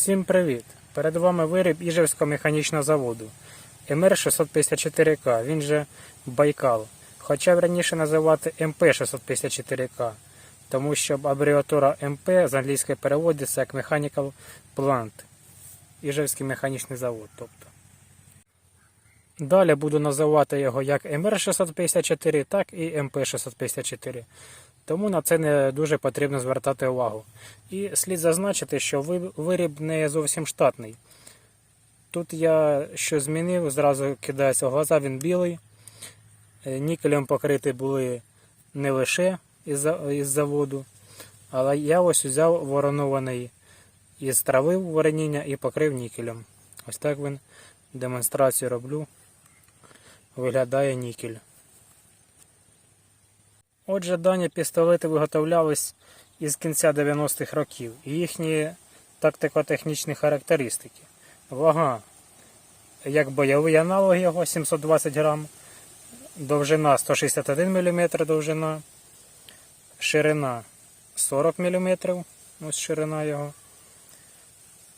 Всім привіт! Перед вами виріб Іжевського механічного заводу МР-654К, він же Байкал. Хоча б раніше називати МП-654К, тому що абревіатура МП з англійської переводиться як Mechanical Plant. Іжевський механічний завод. тобто. Далі буду називати його як МР-654, так і МП-654. Тому на це не дуже потрібно звертати увагу. І слід зазначити, що виріб не зовсім штатний. Тут я що змінив, зразу кидається в глаза, він білий. Е, Нікелем покриті були не лише із, заводу, але я ось взяв воронований із трави вороніння і покрив нікелем. Ось так він демонстрацію роблю. Виглядає нікель. Отже, дані пістолети виготовлялись із кінця 90-х років і їхні тактико-технічні характеристики. Вага, як бойовий аналог його 720 грам, довжина 161 мм довжина, ширина 40 мм, ось ширина його.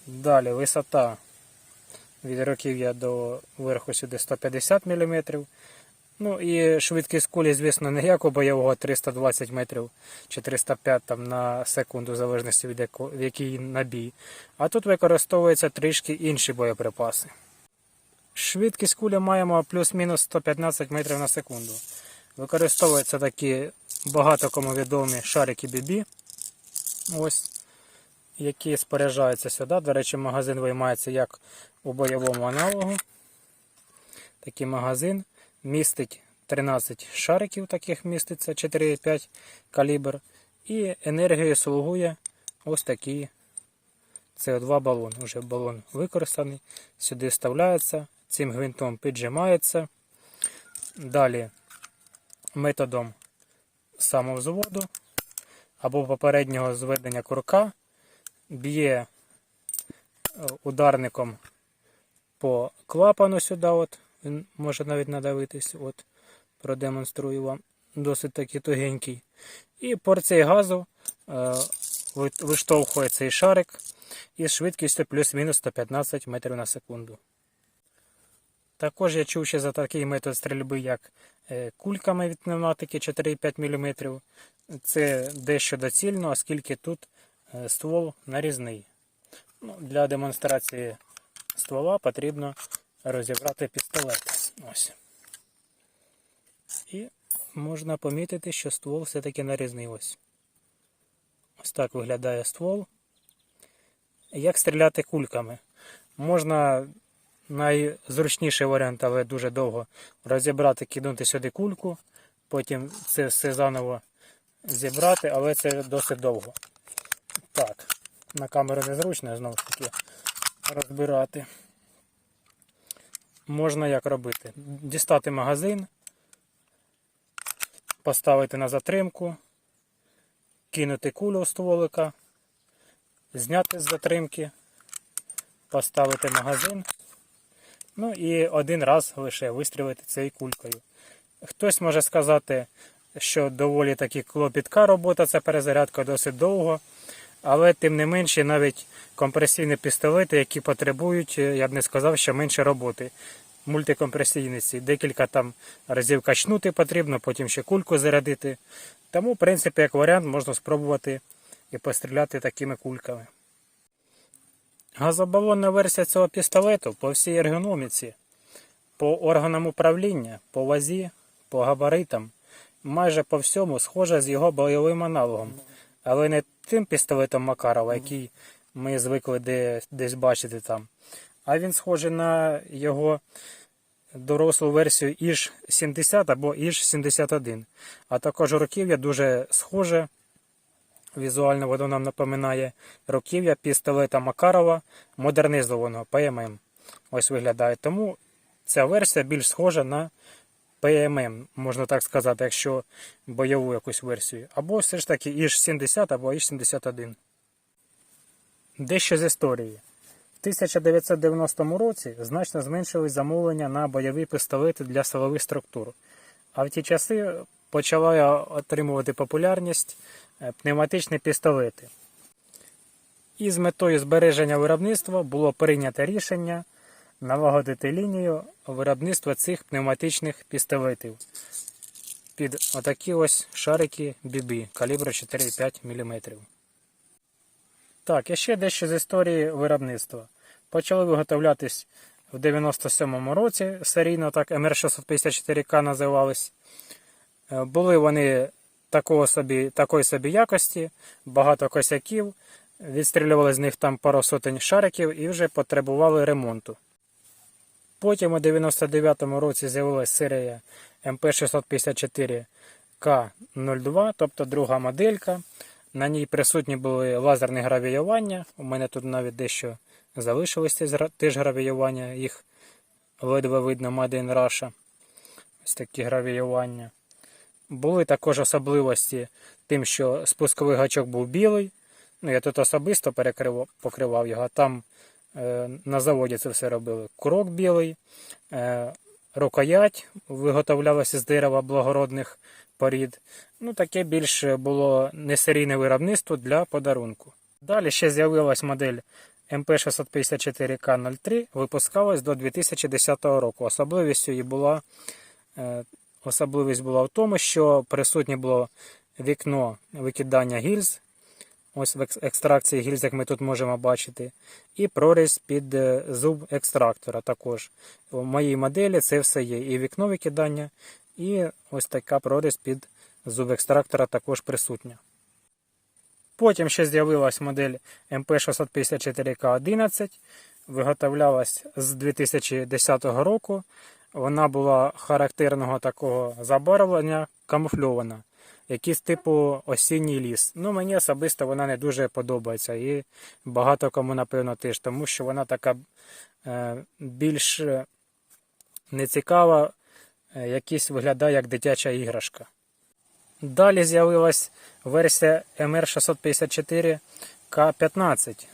Далі висота від руків'я до верху сюди 150 мм. Ну і швидкість кулі, звісно, не як у бойового 320 метрів чи 305 там, на секунду, в залежності від яко- в який набій. А тут використовуються трішки інші боєприпаси. Швидкість кулі маємо плюс-мінус 115 метрів на секунду. Використовуються такі багато кому відомі шарики BB. Ось, які споряджаються сюди. До речі, магазин виймається як у бойовому аналогу. Такий магазин містить 13 шариків, таких міститься 4,5 калібр. І енергією слугує ось такий CO2 балон. Уже балон використаний. Сюди вставляється, цим гвинтом піджимається. Далі методом самовзводу або попереднього зведення курка б'є е, ударником по клапану сюди. От. Він може навіть надавитись. От, продемонструю вам. Досить таки тугенький. І порція газу е, виштовхує цей шарик із швидкістю плюс-мінус 115 метрів на секунду. Також я чув ще за такий метод стрільби, як е, кульками від пневматики 4,5 мм. Це дещо доцільно, оскільки тут е, ствол нарізний. Ну, для демонстрації ствола потрібно розібрати пістолет. Ось. І можна помітити, що ствол все-таки нарізний. Ось. Ось так виглядає ствол. Як стріляти кульками? Можна найзручніший варіант, але дуже довго розібрати, кинути сюди кульку, потім це все заново зібрати, але це досить довго. Так, на камеру незручно знову ж таки розбирати. Можна як робити? Дістати магазин, поставити на затримку, кинути кулю у стволика, зняти з затримки, поставити магазин. Ну і один раз лише вистрілити цією кулькою. Хтось може сказати, що доволі таки клопітка робота, це перезарядка досить довго. Але тим не менше, навіть компресійні пістолети, які потребують, е, я б не сказав, що менше роботи. Мультикомпресійниці, декілька там разів качнути потрібно, потім ще кульку зарядити. Тому, в принципі, як варіант, можна спробувати і постріляти такими кульками. Газобалонна версія цього пістолету по всій ергономіці, по органам управління, по вазі, по габаритам, майже по всьому схожа з його бойовим аналогом. Але не тим пістолетом Макарова, який ми звикли де, десь бачити там. А він схожий на його дорослу версію іж 70 або іж 71. А також руків'я дуже схоже. Візуально воно нам напоминає руків'я пістолета Макарова модернізованого ПММ. Ось виглядає. Тому ця версія більш схожа на ПММ, можна так сказати, якщо бойову якусь версію. Або все ж таки іж 70 або іж 71. Дещо з історії. В 1990 році значно зменшились замовлення на бойові пістолети для силових структур. А в ті часи почала отримувати популярність е, пневматичні пістолети. І з метою збереження виробництва було прийнято рішення налагодити лінію виробництва цих пневматичних пістолетів під отакі ось шарики BB калібру 4,5 мм. Так, і ще дещо з історії виробництва. Почали виготовлятись в 97-му році серійно, так МР654К називались. Е, Були вони такого собі, такої собі якості, багато косяків, відстрілювали з них там пару сотень шариків і вже потребували ремонту. Потім у 99-му році з'явилася серія МП654К02, тобто друга моделька. На ній присутні були лазерне гравіювання. У мене тут навіть дещо залишилось теж гра- гравіювання, їх ледве видно Made in Russia. Ось такі гравіювання. Були також особливості тим, що спусковий гачок був білий. Ну, я тут особисто покривав його, там на заводі це все робили. Курок білий, е, рукоять виготовлялася з дерева благородних порід. Ну, таке більш було несерійне виробництво для подарунку. Далі ще з'явилась модель МП654К03, випускалась до 2010 року. Особливістю її була, е, особливість була в тому, що присутнє було вікно викидання гільз. Ось в екстракції гільз, як ми тут можемо бачити, і прорізь під е, зуб екстрактора також. У моїй моделі це все є. І вікно викидання, і ось така прорізь під зуб екстрактора також присутня. Потім ще з'явилась модель MP654K11, виготовлялась з 2010 року. Вона була характерного такого забарвлення, камуфльована. Якийсь типу осінній ліс. Ну, мені особисто вона не дуже подобається. І багато кому, напевно, теж, тому що вона така е, більш е, нецікава, е, якийсь виглядає як дитяча іграшка. Далі з'явилась версія MR654К15.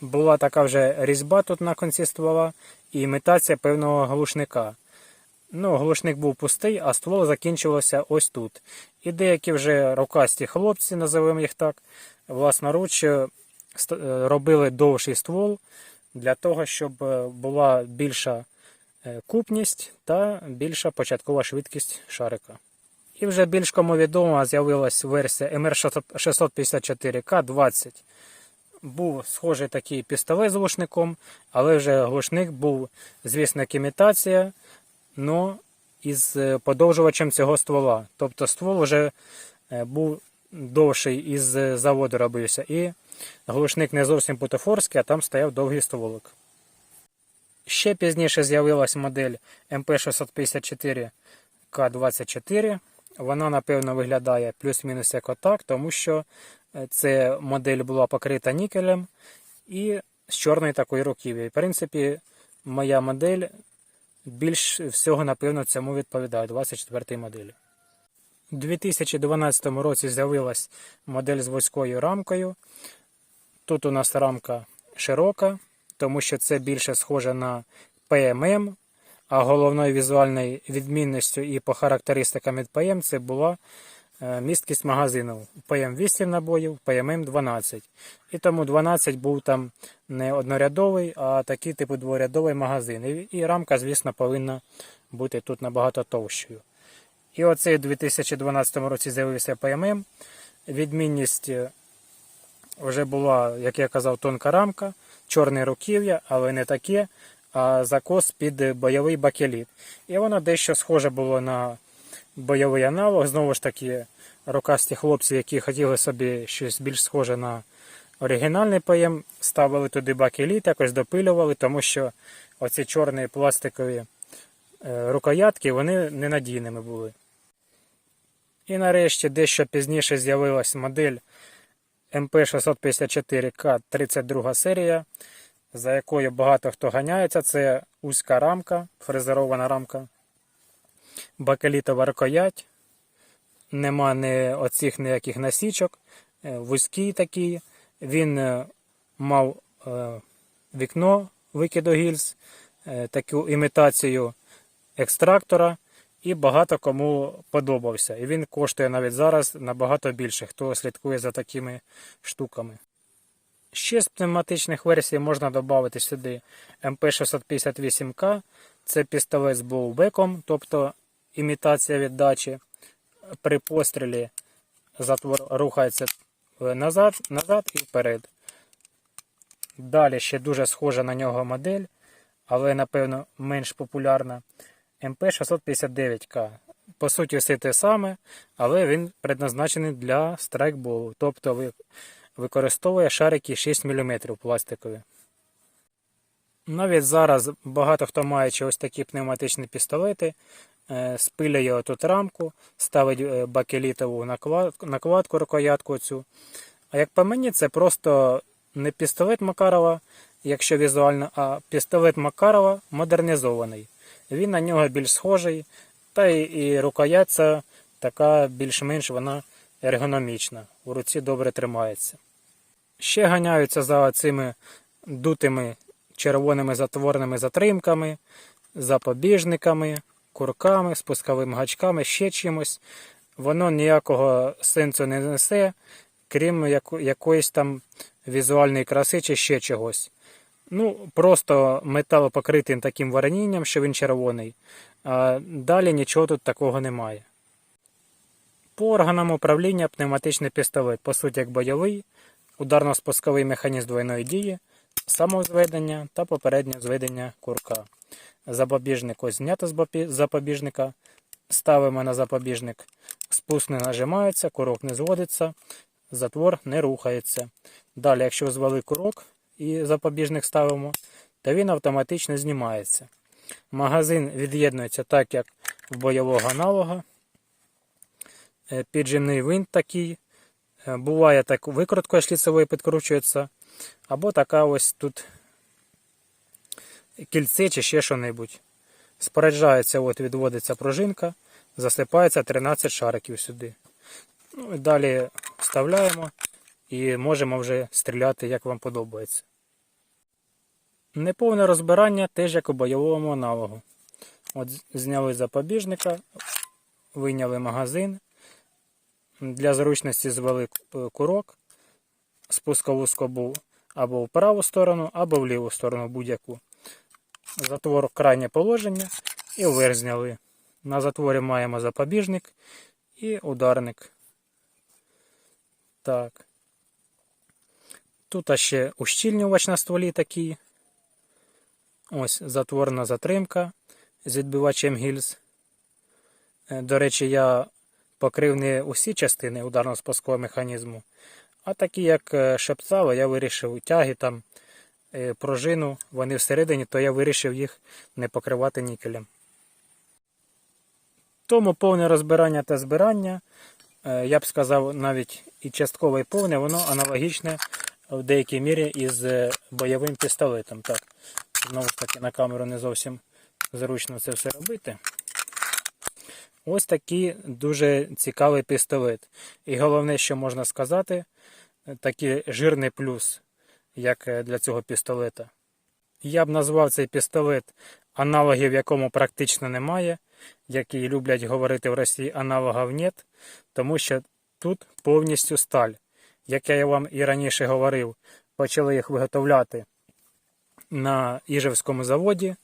Була така вже різьба тут на кінці ствола і імітація певного глушника. Ну, глушник був пустий, а ствол закінчувався ось тут. І деякі вже рукасті хлопці, називаємо їх так, власноруч е, е, робили довший ствол для того, щоб е, була більша купність та більша початкова швидкість шарика. І вже більш кому відомо з'явилась версія MR654К20. Був схожий такий пістолет з глушником, але вже глушник був, звісно, як імітація, но із е, подовжувачем цього ствола. Тобто ствол вже е, був довший із е, заводу робився. І глушник не зовсім бутафорський, а там стояв довгий стволик. Ще пізніше з'явилась модель MP654К24. Вона, напевно, виглядає плюс-мінус як отак, тому що це модель була покрита нікелем і з чорної такої руків'я. В принципі, моя модель більш всього, напевно, цьому відповідає 24 моделі. У 2012 році з'явилась модель з вузькою рамкою. Тут у нас рамка широка, тому що це більше схоже на PMM, а головною візуальною відмінністю і по характеристикам від PM це була місткість магазину. PM 8 набоїв, PMM 12. І тому 12 був там не однорядовий, а такий типу дворядовий магазин. І, рамка, звісно, повинна бути тут набагато товщою. І оцей у 2012 році з'явився PMM. Відмінність е, вже була, як я казав, тонка рамка, чорне руків'я, але не таке, а закос під бойовий бакеліт. І воно дещо схоже було на бойовий аналог. Знову ж таки, рукасті хлопці, які хотіли собі щось більш схоже на оригінальний ПМ, ставили туди бакеліт, якось допилювали, тому що оці чорні пластикові е, рукоятки вони ненадійними були. І нарешті дещо пізніше з'явилась модель МП654К 32 серія, за якою багато хто ганяється. Це узька рамка, фрезерована рамка, бакелітова рукоять. Нема ні оцих ніяких насічок, е, вузький такий. Він е, мав е, вікно викиду гільз, таку імітацію екстрактора. І багато кому подобався. І він коштує навіть зараз набагато більше, хто слідкує за такими штуками. Ще з пневматичних версій можна додати сюди МП658К. Це пістолет з боубеком, тобто імітація віддачі. При пострілі затвор рухається е, назад, назад і вперед. Далі ще дуже схожа на нього модель, але напевно менш популярна. МП659К. По суті, все те саме, але він предназначений для страйкболу. Тобто використовує шарики 6 мм пластикові. Навіть зараз багато хто маючи ось такі пневматичні пістолети, спилює отут рамку, ставить е, бакелітову накладку рукоятку цю. А як по мені, це просто не пістолет Макарова, якщо візуально, а пістолет Макарова модернізований. Він на нього більш схожий, та і, рукоять така більш-менш вона ергономічна. У руці добре тримається. Ще ганяються за цими дутими червоними затворними затримками, запобіжниками, курками, спусковими гачками, ще чимось. Воно ніякого сенсу не несе, крім якоїсь там візуальної краси чи ще чогось. Ну, просто метал покритий таким воронінням, що він червоний. А далі нічого тут такого немає. По органам управління пневматичний пістолет, по суті, як бойовий, ударно-спусковий механізм двойної дії, самозведення та попереднє зведення курка. Запобіжник ось знято з запобіжника, ставимо на запобіжник, спуск не нажимається, курок не зводиться, затвор не рухається. Далі, якщо звели курок і запобіжник ставимо, то він автоматично знімається. Магазин від'єднується так, як в бойового аналога. Е, Піджимний винт такий. Е, Буває так викруткою шліцевою підкручується. Або така ось тут кільце чи ще що-небудь. Споряджається, от відводиться пружинка, засипається 13 шариків сюди. Ну і далі вставляємо і можемо вже стріляти, як вам подобається. Неповне розбирання теж як у бойовому аналогу. От зняли запобіжника, вийняли магазин. Для зручності звели е, курок, спускову скобу або в праву сторону, або в ліву сторону будь-яку. Затвор крайнє положення і вверх. На затворі маємо запобіжник і ударник. Так. Тут ще ущільнювач на стволі такий. Ось затворна затримка з відбивачем гільз. Е, До речі, я покрив не усі частини ударно-спускового механізму, а такі, як е, шептало, я вирішив тяги там, пружину, вони всередині, то я вирішив їх не покривати нікелем. Тому повне розбирання та збирання, е, я б сказав, навіть і часткове і повне, воно аналогічне в деякій мірі із е, бойовим пістолетом. Так, знову ж таки на камеру не зовсім зручно це все робити. Ось такий дуже цікавий пістолет. І головне, що можна сказати, такий жирний плюс, як е, для цього пістолета. Я б назвав цей пістолет аналогів, якому практично немає, які люблять говорити в Росії аналогів нет, тому що тут повністю сталь. Як я вам і раніше говорив, почали їх виготовляти на Іжевському заводі.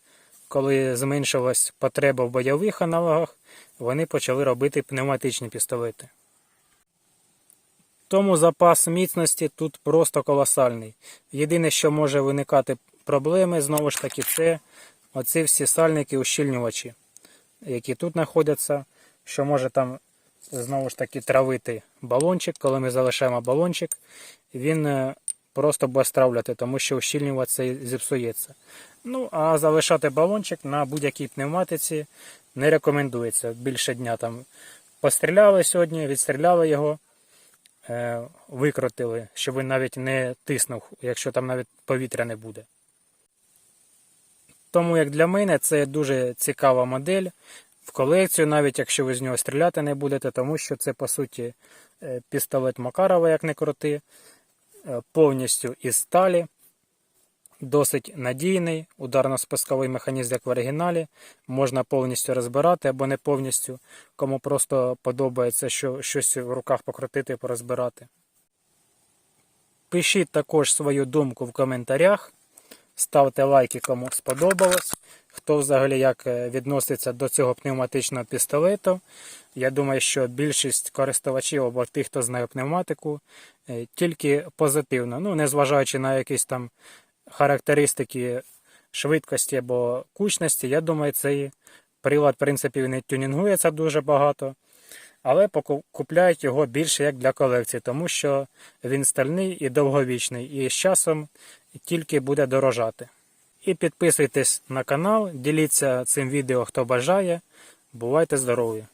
Коли зменшилась потреба в бойових аналогах, вони почали робити пневматичні пістолети. Тому запас міцності тут просто колосальний. Єдине, що може виникати проблеми, знову ж таки, це оці всі сальники ущільнювачі, які тут знаходяться, що може там знову ж таки травити балончик. Коли ми залишаємо балончик, він е, просто буде стравляти, тому що ущільнювач зіпсується. Ну, а залишати балончик на будь-якій пневматиці не рекомендується. Більше дня там постріляли сьогодні, відстріляли його, е, викрутили, щоб він навіть не тиснув, якщо там навіть повітря не буде. Тому, як для мене, це дуже цікава модель в колекцію, навіть якщо ви з нього стріляти не будете, тому що це по суті е, пістолет Макарова, як не крути, е, повністю із сталі. Досить надійний, ударно-спусковий механізм, як в оригіналі. Можна повністю розбирати або не повністю, кому просто подобається що, щось в руках покрутити і порозбирати. Пишіть також свою думку в коментарях. Ставте лайки, кому сподобалось. Хто взагалі як е, відноситься до цього пневматичного пістолету. Я думаю, що більшість користувачів або тих, хто знає пневматику, е, тільки позитивно. Ну, незважаючи на якісь там характеристики швидкості або кучності, я думаю, цей прилад, в принципі, не тюнінгується дуже багато. Але купляють його більше як для колекції, тому що він стальний і довговічний, і з часом тільки буде дорожати. І підписуйтесь на канал, діліться цим відео, хто бажає. Бувайте здорові!